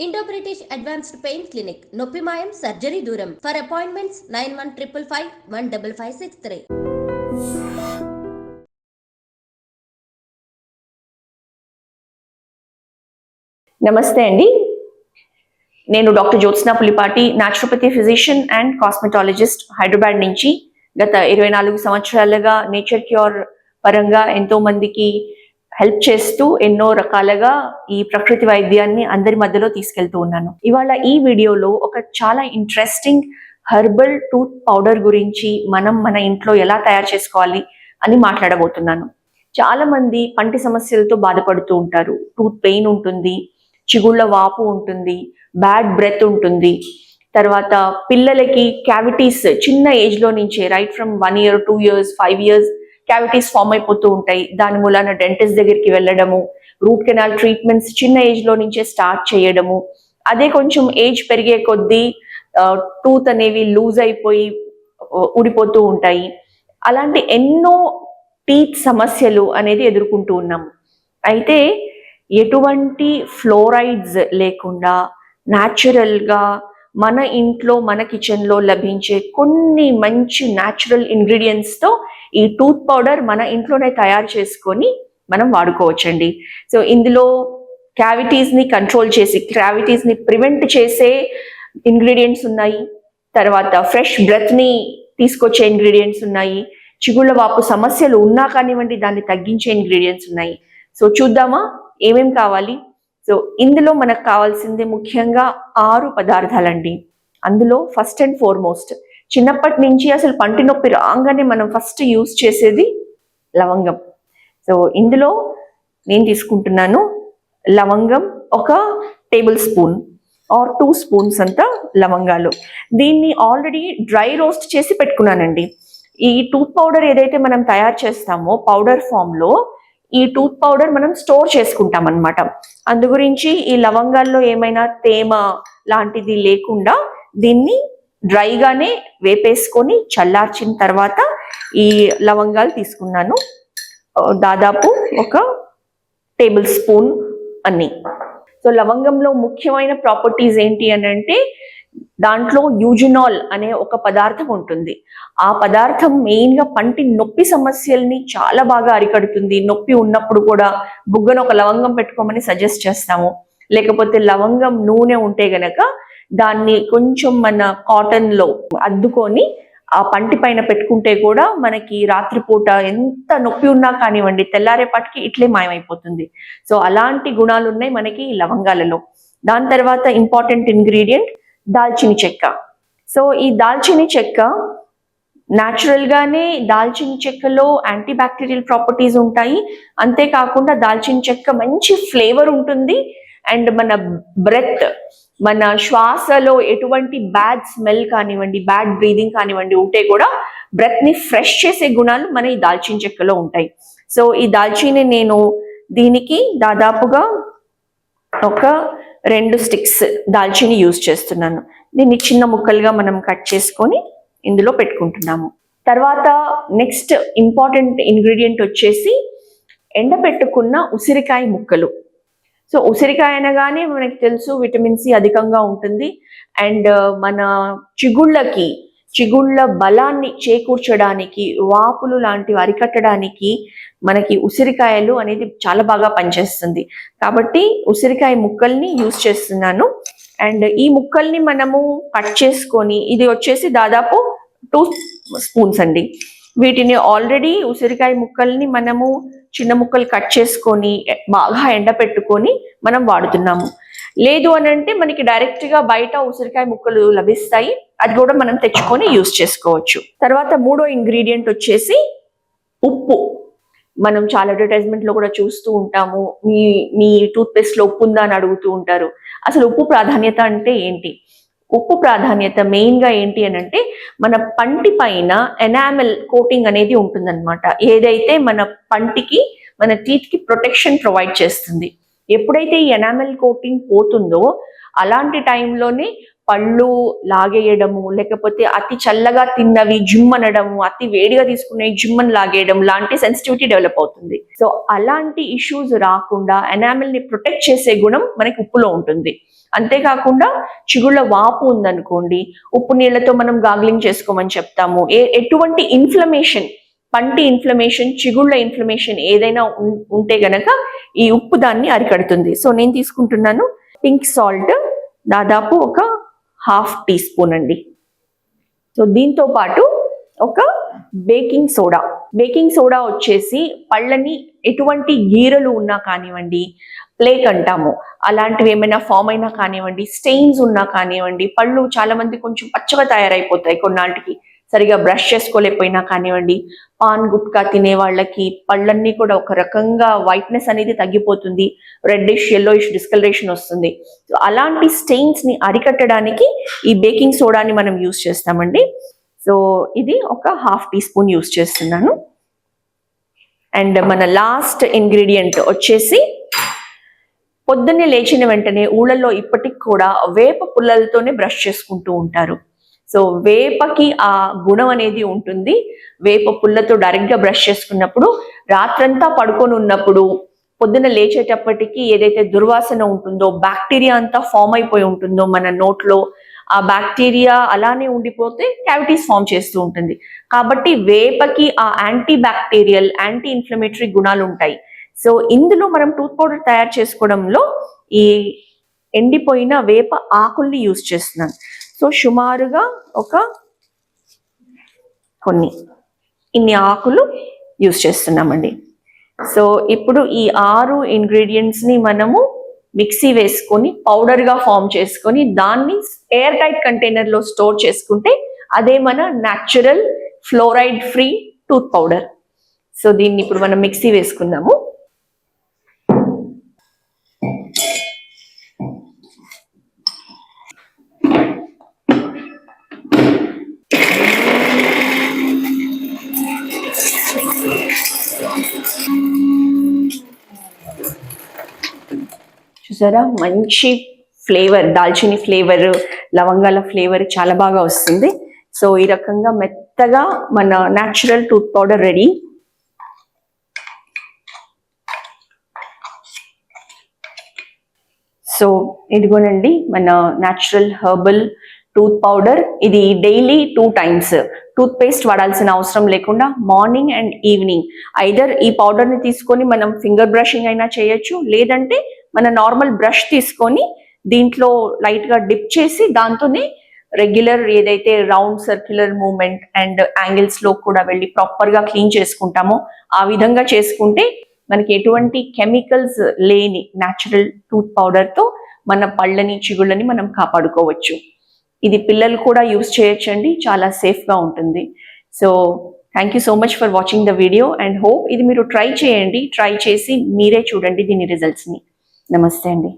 Indo British advanced pain clinic నొప్పి మాయం surgery దూరం for appointments nine one triple five one double five six three నమస్తే అండి నేను doctor Jyotsna Pulipati naturopathy physician and cosmetologist Hyderabad నుంచి. గత ఇరవై నాలుగు సంవత్సరాలుగా నేచర్ క్యూర్ పరంగా ఎంతో మందికి హెల్ప్ చేస్తూ ఎన్నో రకాలుగా ఈ ప్రకృతి వైద్యాన్ని అందరి మధ్యలో తీసుకెళ్తూ ఉన్నాను. ఇవాళ ఈ వీడియోలో ఒక చాలా ఇంట్రెస్టింగ్ హెర్బల్ టూత్ పౌడర్ గురించి మనం మన ఇంట్లో ఎలా తయారు చేసుకోవాలి అని మాట్లాడబోతున్నాను. చాలా మంది పంటి సమస్యలతో బాధపడుతూ ఉంటారు. టూత్ పెయిన్ ఉంటుంది చిగుళ్ళ వాపు ఉంటుంది బ్యాడ్ బ్రెత్ ఉంటుంది. తర్వాత పిల్లలకి క్యావిటీస్ చిన్న ఏజ్లో నుంచే right from one year two years five years cavities form అయిపోతూ ఉంటాయి. దాని మూలాన డెంటిస్ట్ దగ్గరికి వెళ్ళడము రూట్ కెనాల్ ట్రీట్మెంట్స్ చిన్న ఏజ్లో నుంచే స్టార్ట్ చేయడము. అదే కొంచెం ఏజ్ పెరిగే కొద్దీ టూత్ అనేవి లూజ్ అయిపోయి ఊడిపోతూ ఉంటాయి. అలాంటి ఎన్నో టీత్ సమస్యలు అనేది ఎదుర్కొంటూ ఉన్నాం. అయితే ఎటువంటి ఫ్లోరైడ్స్ లేకుండా natural గా మన ఇంట్లో మన కిచెన్లో లో లభించే కొన్ని మంచి న్యాచురల్తో ఈ టూత్ పౌడర్ మన ఇంట్లోనే తయారు చేసుకొని మనం వాడుకోవచ్చండి. సో ఇందులో cavities ని కంట్రోల్ చేసి cavities ని ప్రివెంట్ చేసే ఇంగ్రీడియంట్స్ ఉన్నాయి. తర్వాత ఫ్రెష్ని తీసుకొచ్చే ఇంగ్రీడియంట్స్ ఉన్నాయి. చిగుళ్ళ వాపు సమస్యలు ఉన్నా కానివ్వండి దాన్ని తగ్గించే ఇంగ్రీడియంట్స్ ఉన్నాయి. సో చూద్దామా? ఏమేం కావాలి? సో ఇందులో మనకు కావాల్సింది ముఖ్యంగా ఆరు పదార్థాలండి. అందులో ఫస్ట్ అండ్ ఫార్మోస్ట్ చిన్నప్పటి నుంచి అసలు పంటి నొప్పి రాగానే మనం ఫస్ట్ యూజ్ చేసేది లవంగం. సో ఇందులో నేను తీసుకుంటున్నాను లవంగం ఒక table spoon or two spoons అంతా లవంగాలు. దీన్ని ఆల్రెడీ డ్రై రోస్ట్ చేసి పెట్టుకున్నానండి. ఈ టూత్ పౌడర్ ఏదైతే మనం తయారు చేస్తామో పౌడర్ ఫామ్లో ఈ టూత్ పౌడర్ మనం స్టోర్ చేసుకుంటాం అనమాట అందు గురించి ఈ లవంగాల్లో ఏమైనా తేమ లాంటిది లేకుండా దీన్ని డ్రైగానే వేపేసుకొని చల్లార్చిన తర్వాత ఈ లవంగాలు తీసుకున్నాను. దాదాపు ఒక టేబుల్ స్పూన్ అన్ని. సో లవంగంలో ముఖ్యమైన ప్రాపర్టీస్ ఏంటి అని అంటే దాంట్లో యూజినాల్ అనే ఒక పదార్థం ఉంటుంది. ఆ పదార్థం మెయిన్గా పంటి నొప్పి సమస్యల్ని చాలా బాగా అరికడుతుంది. నొప్పి ఉన్నప్పుడు కూడా బుగ్గన ఒక లవంగం పెట్టుకోమని సజెస్ట్ చేస్తాము. లేకపోతే లవంగం నూనె ఉంటే గనక దాన్ని కొంచెం మన కాటన్లో అద్దుకొని ఆ పంటి పైన పెట్టుకుంటే కూడా మనకి రాత్రిపూట ఎంత నొప్పి ఉన్నా కానివ్వండి తెల్లారేపాటికి ఇట్లే మాయమైపోతుంది. సో అలాంటి గుణాలు ఉన్నాయి మనకి లవంగాలలో. దాని తర్వాత ఇంపార్టెంట్ ఇంగ్రీడియంట్ దాల్చిని చెక్క. సో ఈ దాల్చిని చెక్క natural గానే దాల్చిన చెక్కలో యాంటీ బ్యాక్టీరియల్ ప్రాపర్టీస్ ఉంటాయి. అంతేకాకుండా దాల్చిన చెక్క మంచి ఫ్లేవర్ ఉంటుంది. అండ్ మన బ్రెత్ మన శ్వాసలో ఎటువంటి బ్యాడ్ స్మెల్ కానివ్వండి బ్యాడ్ బ్రీదింగ్ కానివ్వండి ఉంటే కూడా బ్రెత్ని ఫ్రెష్ చేసే గుణాలు మన ఈ దాల్చిన చెక్కలో ఉంటాయి. సో ఈ దాల్చిని నేను దీనికి దాదాపుగా ఒక రెండు స్టిక్స్ దాల్చిని యూజ్ చేస్తున్నాను. దీన్ని చిన్న ముక్కలుగా మనం కట్ చేసుకొని ఇందులో పెట్టుకుంటున్నాము. తర్వాత నెక్స్ట్ ఇంపార్టెంట్ ఇంగ్రీడియంట్ వచ్చేసి ఎండబెట్టుకున్న ఉసిరికాయ ముక్కలు. సో ఉసిరికాయ అనగానే మనకి తెలుసు విటమిన్ సి అధికంగా ఉంటుంది. అండ్ మన చిగుళ్ళకి చిగుళ్ళ బలాన్ని చేకూర్చడానికి వాపులు లాంటివి అరికట్టడానికి మనకి ఉసిరికాయలు అనేది చాలా బాగా పనిచేస్తుంది. కాబట్టి ఉసిరికాయ ముక్కల్ని యూజ్ చేస్తున్నాను. అండ్ ఈ ముక్కల్ని మనము కట్ చేసుకొని ఇది వచ్చేసి దాదాపు టూ స్పూన్స్ అండి. వీటిని ఆల్రెడీ ఉసిరికాయ ముక్కల్ని మనము చిన్న ముక్కలు కట్ చేసుకొని బాగా ఎండపెట్టుకొని మనం వాడుతున్నాము. లేదు అని అంటే మనకి డైరెక్ట్గా బయట ఉసిరికాయ ముక్కలు లభిస్తాయి. అది కూడా మనం తెచ్చుకొని యూస్ చేసుకోవచ్చు. తర్వాత మూడో ఇంగ్రీడియంట్ వచ్చేసి ఉప్పు. మనం చాలా అడ్వర్టైజ్మెంట్లో కూడా చూస్తూ ఉంటాము. మీ మీ టూత్ పేస్ట్లో ఉప్పు ఉందా అని అడుగుతూ ఉంటారు. అసలు ఉప్పు ప్రాధాన్యత అంటే ఏంటి? ఉప్పు ప్రాధాన్యత మెయిన్గా ఏంటి అని అంటే మన పంటి పైన ఎనామెల్ కోటింగ్ అనేది ఉంటుందన్నమాట. ఏదైతే మన పంటికి మన టీత్కి ప్రొటెక్షన్ ప్రొవైడ్ చేస్తుంది. ఎప్పుడైతే ఈ ఎనామెల్ కోటింగ్ పోతుందో అలాంటి టైంలోనే పళ్ళు లాగేయడము లేకపోతే అతి చల్లగా తిన్నవి జిమ్ అనడము అతి వేడిగా తీసుకునే జిమ్మను లాగేయడం లాంటి సెన్సిటివిటీ డెవలప్ అవుతుంది. సో అలాంటి ఇష్యూస్ రాకుండా ఎనామిల్ని ప్రొటెక్ట్ చేసే గుణం మనకి ఉప్పులో ఉంటుంది. అంతేకాకుండా చిగుళ్ళ వాపు ఉందనుకోండి ఉప్పు నీళ్ళతో మనం గాగ్లింగ్ చేసుకోమని చెప్తాము. ఏ ఎటువంటి ఇన్ఫ్లమేషన్ పంటి ఇన్ఫ్లమేషన్ చిగుళ్ళ ఇన్ఫ్లమేషన్ ఏదైనా ఉం- ఉంటే గనక ఈ ఉప్పు దాన్ని అరికడుతుంది. సో నేను తీసుకుంటున్నాను పింక్ సాల్ట్ దాదాపు ఒక హాఫ్ టీ స్పూన్ అండి. సో దీంతో పాటు ఒక బేకింగ్ సోడా బేకింగ్ సోడా వచ్చేసి పళ్ళని ఎటువంటి గీరలు ఉన్నా కానివ్వండి ప్లేక్ అంటాము. అలాంటివి ఏమైనా ఫామ్ అయినా కానివ్వండి స్టెయిన్స్ ఉన్నా కానివ్వండి పళ్ళు చాలా మంది కొంచెం పచ్చగా తయారైపోతాయి కొన్నాళ్ళకి. సరిగా బ్రష్ చేసుకోలేకపోయినా కానివ్వండి పాన్ గుట్కా తినే వాళ్ళకి పళ్ళన్నీ కూడా ఒక రకంగా వైట్నెస్ అనేది తగ్గిపోతుంది. రెడ్డిష్ ఎల్లోయిష్ డిస్కలరేషన్ వస్తుంది. సో అలాంటి స్టెయిన్స్ని అరికట్టడానికి ఈ బేకింగ్ సోడాని మనం యూస్ చేస్తామండి. సో ఇది ఒక హాఫ్ టీ స్పూన్ యూస్ చేస్తున్నాను. అండ్ మన లాస్ట్ ఇంగ్రీడియంట్ వచ్చేసి పొద్దున్నే లేచిన వెంటనే ఊళ్ళల్లో ఇప్పటికి కూడా వేప పుల్లలతోనే బ్రష్ చేసుకుంటూ ఉంటారు. సో వేపకి ఆ గుణం అనేది ఉంటుంది. వేప పుల్లతో డైరెక్ట్గా బ్రష్ చేసుకున్నప్పుడు రాత్రంతా పడుకొని ఉన్నప్పుడు పొద్దున లేచేటప్పటికి ఏదైతే దుర్వాసన ఉంటుందో బ్యాక్టీరియా అంతా ఫామ్ అయిపోయి ఉంటుందో మన నోట్లో ఆ బ్యాక్టీరియా అలానే ఉండిపోతే క్యావిటీస్ ఫామ్ చేస్తూ ఉంటుంది. కాబట్టి వేపకి ఆ యాంటీ బ్యాక్టీరియల్ యాంటీ ఇన్ఫ్లమేటరీ గుణాలు ఉంటాయి సో ఇందులో మనం టూత్ పౌడర్ తయారు చేసుకోవడంలో ఈ ఎండిపోయిన వేప ఆకుల్ని యూజ్ చేస్తున్నాను సో సుమారుగా ఒక కొన్ని ఇన్ని ఆకులు యూజ్ చేస్తున్నామండి. సో ఇప్పుడు ఈ ఆరు ఇంగ్రీడియంట్స్ని మనము మిక్సీ వేసుకొని పౌడర్గా ఫామ్ చేసుకొని దాన్ని ఎయిర్ టైట్ కంటైనర్లో స్టోర్ చేసుకుంటే అదే మన natural fluoride free tooth powder. So దీన్ని ఇప్పుడు మనం మిక్సీ వేసుకుందాము. చూసారా? మంచి ఫ్లేవర్ దాల్చిని ఫ్లేవర్ లవంగాల ఫ్లేవర్ చాలా బాగా వస్తుంది. సో ఈ రకంగా మెత్తగా మన natural tooth powder ready so ఇదిగోనండి మన న్యాచురల్ హెర్బల్ టూత్ పౌడర్ ఇది daily two times tooth paste వాడాల్సిన అవసరం లేకుండా మార్నింగ్ అండ్ ఈవినింగ్ ఐదర్ ఈ పౌడర్ని తీసుకొని మనం ఫింగర్ బ్రషింగ్ అయినా చేయొచ్చు లేదంటే మన నార్మల్ బ్రష్ తీసుకొని దీంట్లో లైట్గా డిప్ చేసి దాంతోనే రెగ్యులర్ ఏదైతే రౌండ్ సర్క్యులర్ మూమెంట్ అండ్ యాంగిల్స్లో కూడా వెళ్ళి ప్రాపర్గా క్లీన్ చేసుకుంటామో ఆ విధంగా చేసుకుంటే మనకి ఎటువంటి కెమికల్స్ లేని న్యాచురల్ టూత్ పౌడర్తో మన పళ్ళని చిగుళ్ళని మనం కాపాడుకోవచ్చు. ఇది పిల్లలు కూడా యూస్ చేయొచ్చండి. చాలా సేఫ్గా ఉంటుంది. So thank you so much for watching the video and hope ఇది మీరు ట్రై చేయండి. ట్రై చేసి మీరే చూడండి దీని రిజల్ట్స్ని నమస్తే అండి.